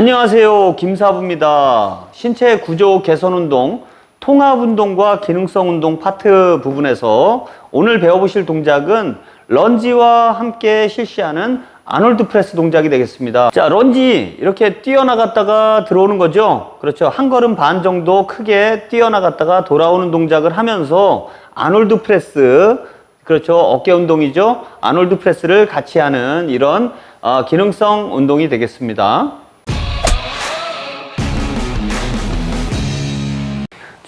안녕하세요. 김사부입니다. 신체 구조 개선 운동, 통합 운동과 기능성 운동 파트 부분에서 오늘 배워보실 동작은 런지와 함께 실시하는 아놀드 프레스 동작이 되겠습니다. 자, 런지 이렇게 뛰어나갔다가 들어오는 거죠. 그렇죠. 한 걸음 반 정도 크게 뛰어나갔다가 돌아오는 동작을 하면서 아놀드 프레스 그렇죠. 어깨 운동이죠. 아놀드 프레스를 같이 하는 이런 어, 기능성 운동이 되겠습니다.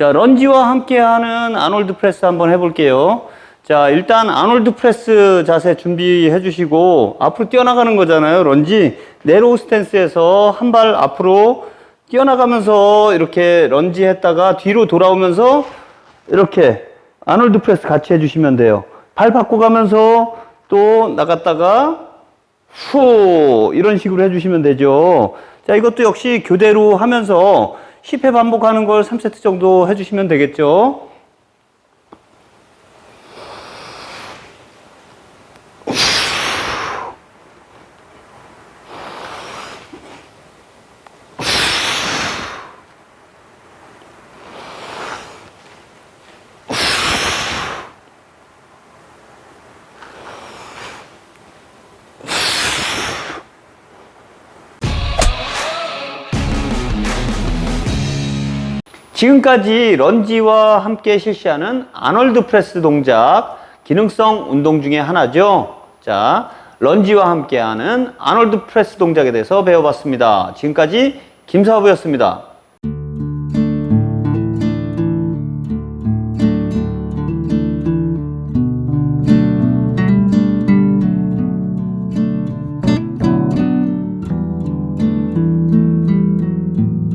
자, 런지와 함께하는 아놀드 프레스 한번 해볼게요. 자, 일단 아놀드 프레스 자세 준비해 주시고 앞으로 뛰어나가는 거잖아요. 런지 네로우 스탠스에서 한 발 앞으로 뛰어나가면서 이렇게 런지 했다가 뒤로 돌아오면서 이렇게 아놀드 프레스 같이 해주시면 돼요. 발 바꿔가면서 또 나갔다가 후 이런 식으로 해주시면 되죠. 자 이것도 역시 교대로 하면서 10회 반복하는 걸 3세트 정도 해주시면 되겠죠. 지금까지 런지와 함께 실시하는 아놀드 프레스 동작 기능성 운동 중에 하나죠. 자, 런지와 함께하는 아놀드 프레스 동작에 대해서 배워봤습니다. 지금까지 김사부였습니다.